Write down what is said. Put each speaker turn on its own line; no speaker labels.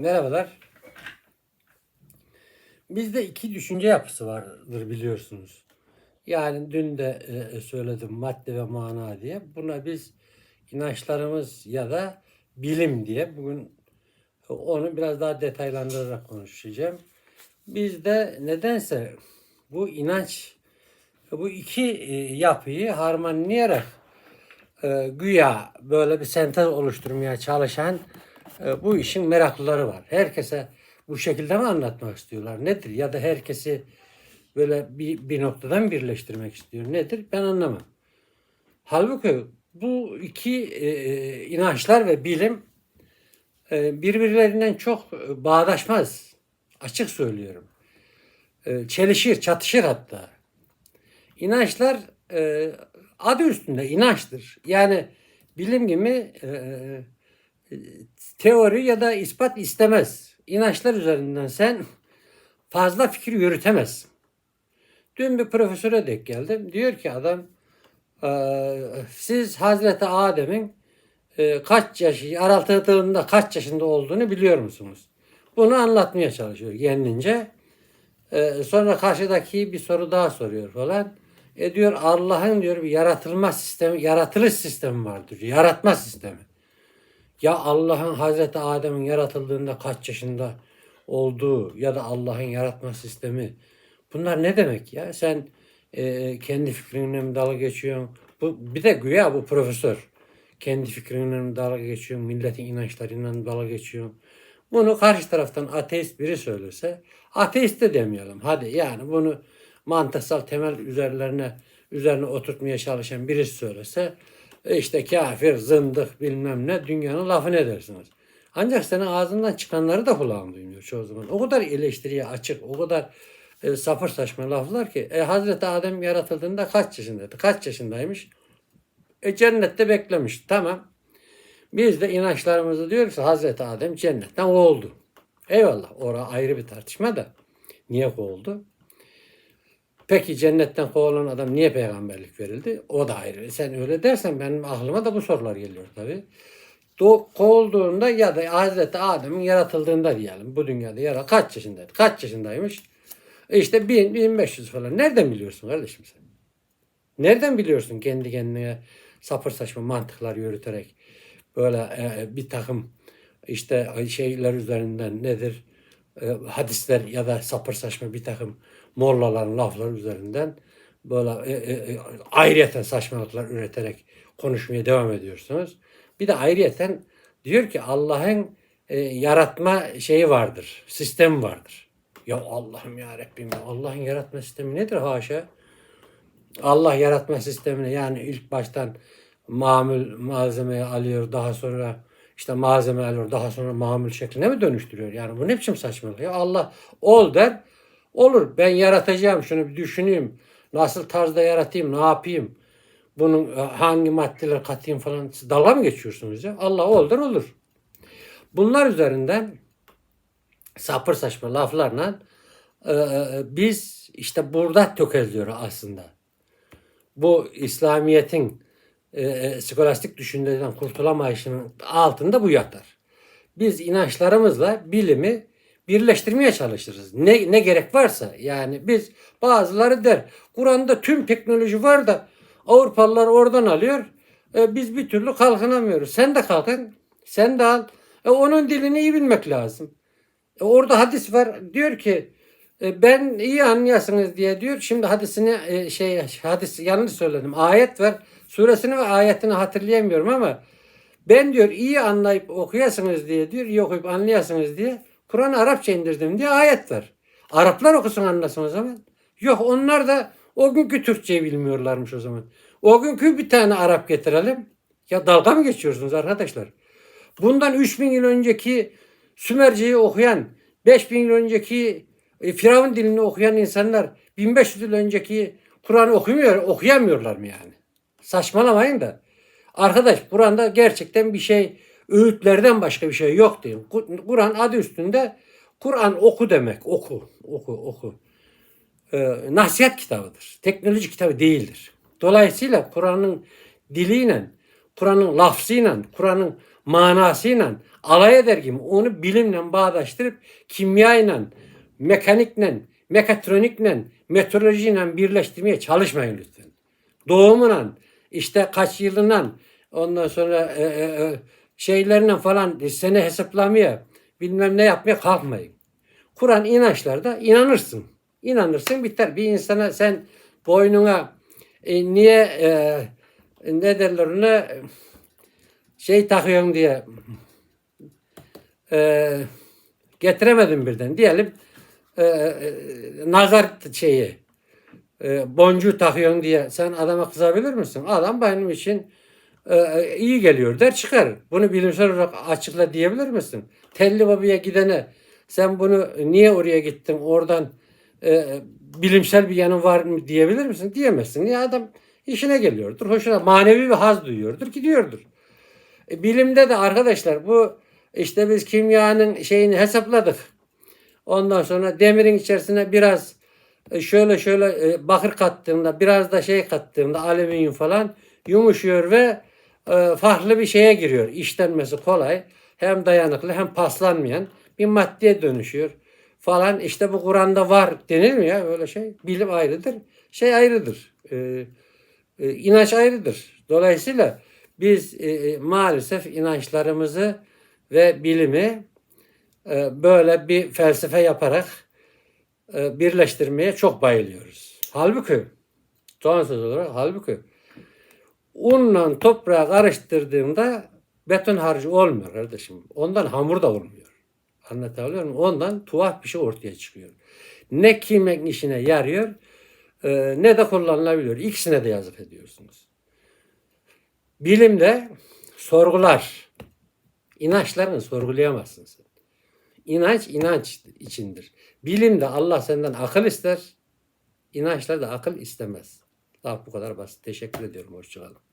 Merhabalar. Bizde iki düşünce yapısı vardır biliyorsunuz. Yani dün de e, söyledim madde ve mana diye. Buna biz inançlarımız ya da bilim diye bugün onu biraz daha detaylandırarak konuşacağım. Bizde nedense bu inanç bu iki e, yapıyı harmanlayarak e, güya böyle bir sentez oluşturmaya çalışan e, bu işin meraklıları var. Herkese bu şekilde mi anlatmak istiyorlar? Nedir? Ya da herkesi böyle bir, bir noktadan birleştirmek istiyor. Nedir? Ben anlamam. Halbuki bu iki e, inançlar ve bilim e, birbirlerinden çok e, bağdaşmaz. Açık söylüyorum. E, çelişir, çatışır hatta. İnançlar e, adı üstünde inançtır. Yani bilim gibi e, e, teori ya da ispat istemez. İnançlar üzerinden sen fazla fikir yürütemezsin. Dün bir profesöre denk geldim. Diyor ki adam e, siz Hazreti Adem'in e, kaç yaşı, yaratıldığında kaç yaşında olduğunu biliyor musunuz? Bunu anlatmaya çalışıyor kendince. E, sonra karşıdaki bir soru daha soruyor falan. E diyor Allah'ın diyor bir yaratılma sistemi, yaratılış sistemi vardır. Yaratma sistemi. Ya Allah'ın Hazreti Adem'in yaratıldığında kaç yaşında olduğu ya da Allah'ın yaratma sistemi. Bunlar ne demek ya? Sen e, kendi fikrinle mi dalga geçiyorsun? Bu, bir de güya bu profesör. Kendi fikrinle mi dalga geçiyorsun? Milletin inançlarıyla mı dalga geçiyorsun? Bunu karşı taraftan ateist biri söylese ateist de demeyelim. Hadi yani bunu mantıksal temel üzerlerine üzerine oturtmaya çalışan birisi söylese işte kafir, zındık bilmem ne dünyanın lafı ne dersiniz. Ancak senin ağzından çıkanları da kulağın duymuyor çoğu zaman. O kadar eleştiriye açık, o kadar e, sapır saçma laflar ki. E, Hazreti Adem yaratıldığında kaç yaşındaydı? Kaç yaşındaymış? E, cennette beklemiş. Tamam. Biz de inançlarımızı diyoruz Hazreti Adem cennetten kovuldu. Eyvallah. Orada ayrı bir tartışma da. Niye kovuldu? Peki cennetten kovulan adam niye peygamberlik verildi? O da ayrı. Sen öyle dersen benim aklıma da bu sorular geliyor tabii. Do kovulduğunda ya da Hazreti Adem'in yaratıldığında diyelim. Bu dünyada yara kaç yaşındaydı? Kaç yaşındaymış? E İşte 1000, 1500 falan. Nereden biliyorsun kardeşim sen? Nereden biliyorsun kendi kendine sapır saçma mantıklar yürüterek böyle e, bir takım işte şeyler üzerinden nedir? E, hadisler ya da sapır saçma bir takım mollaların lafları üzerinden böyle e, e, e, ayrıyeten saçmalıklar üreterek konuşmaya devam ediyorsunuz. Bir de ayrıyeten diyor ki Allah'ın e, yaratma şeyi vardır, sistemi vardır. Ya Allah'ım ya Rabbim Allah'ın yaratma sistemi nedir haşa? Allah yaratma sistemini yani ilk baştan mamul malzemeyi alıyor daha sonra işte malzeme alıyor daha sonra mamul şekline mi dönüştürüyor? Yani bu ne biçim saçmalık? Allah ol der olur ben yaratacağım şunu bir düşüneyim. Nasıl tarzda yaratayım ne yapayım? Bunun e, hangi maddeler katayım falan siz dalga mı geçiyorsunuz ya? Allah ol der olur. Bunlar üzerinden sapır saçma laflarla e, e, biz işte burada tökezliyoruz aslında. Bu İslamiyet'in e, e, skolastik düşünceden kurtulamayışının altında bu yatar. Biz inançlarımızla bilimi birleştirmeye çalışırız. Ne, ne gerek varsa yani biz bazıları der Kur'an'da tüm teknoloji var da Avrupalılar oradan alıyor. E, biz bir türlü kalkınamıyoruz. Sen de kalkın. Sen de al. E, onun dilini iyi bilmek lazım. E, orada hadis var. Diyor ki e, ben iyi anlayasınız diye diyor. Şimdi hadisini e, şey hadis yanlış söyledim. Ayet var. Suresini ve ayetini hatırlayamıyorum ama ben diyor iyi anlayıp okuyasınız diye diyor. iyi okuyup anlayasınız diye Kur'an'ı Arapça indirdim diye ayet var. Araplar okusun anlasın o zaman. Yok onlar da o günkü Türkçeyi bilmiyorlarmış o zaman. O günkü bir tane Arap getirelim. Ya dalga mı geçiyorsunuz arkadaşlar? Bundan 3000 yıl önceki Sümerceyi okuyan, 5000 yıl önceki e, Firavun dilini okuyan insanlar 1500 yıl önceki Kur'an'ı okumuyor, okuyamıyorlar mı yani? Saçmalamayın da. Arkadaş Kur'an'da gerçekten bir şey, öğütlerden başka bir şey yok diyeyim. Kur'an adı üstünde Kur'an oku demek. Oku, oku, oku. Ee, nasihat kitabıdır. Teknoloji kitabı değildir. Dolayısıyla Kur'an'ın diliyle, Kur'an'ın lafzıyla, Kur'an'ın manasıyla alay eder gibi onu bilimle bağdaştırıp kimyayla, mekanikle, mekatronikle, meteorolojiyle birleştirmeye çalışmayın lütfen. Doğumuyla, işte kaç yılından, ondan sonra e, e, e, falan sene hesaplamaya, bilmem ne yapmaya kalkmayın. Kur'an inançlarda inanırsın. İnanırsın biter. Bir insana sen boynuna e, niye e, ne derler ona şey takıyorsun diye e, getiremedim birden. Diyelim e, e, nazar şeyi e, boncuğu takıyorsun diye sen adama kızabilir misin? Adam benim için e, iyi geliyor der çıkar. Bunu bilimsel olarak açıkla diyebilir misin? Telli babaya gidene sen bunu niye oraya gittin oradan e, bilimsel bir yanı var mı diyebilir misin? Diyemezsin. Niye adam işine geliyordur. Hoşuna manevi bir haz duyuyordur. Gidiyordur. E, bilimde de arkadaşlar bu işte biz kimyanın şeyini hesapladık. Ondan sonra demirin içerisine biraz şöyle şöyle e, bakır kattığında biraz da şey kattığında alüminyum falan yumuşuyor ve e, farklı bir şeye giriyor. İşlenmesi kolay. Hem dayanıklı hem paslanmayan bir maddeye dönüşüyor falan. İşte bu Kur'an'da var denir mi ya öyle şey? Bilim ayrıdır. Şey ayrıdır. E, e, inanç ayrıdır. Dolayısıyla biz e, maalesef inançlarımızı ve bilimi e, böyle bir felsefe yaparak e, birleştirmeye çok bayılıyoruz. Halbuki son söz olarak halbuki unla toprağı karıştırdığında beton harcı olmuyor kardeşim. Ondan hamur da olmuyor. Anlatabiliyor muyum? Ondan tuhaf bir şey ortaya çıkıyor. Ne kıymet işine yarıyor e, ne de kullanılabiliyor. İkisine de yazık ediyorsunuz. Bilimde sorgular. İnançlarını sorgulayamazsın sen. İnanç inanç içindir. Bilimde Allah senden akıl ister. İnançlar da akıl istemez. Daha bu kadar basit. Teşekkür ediyorum. Hoşçakalın.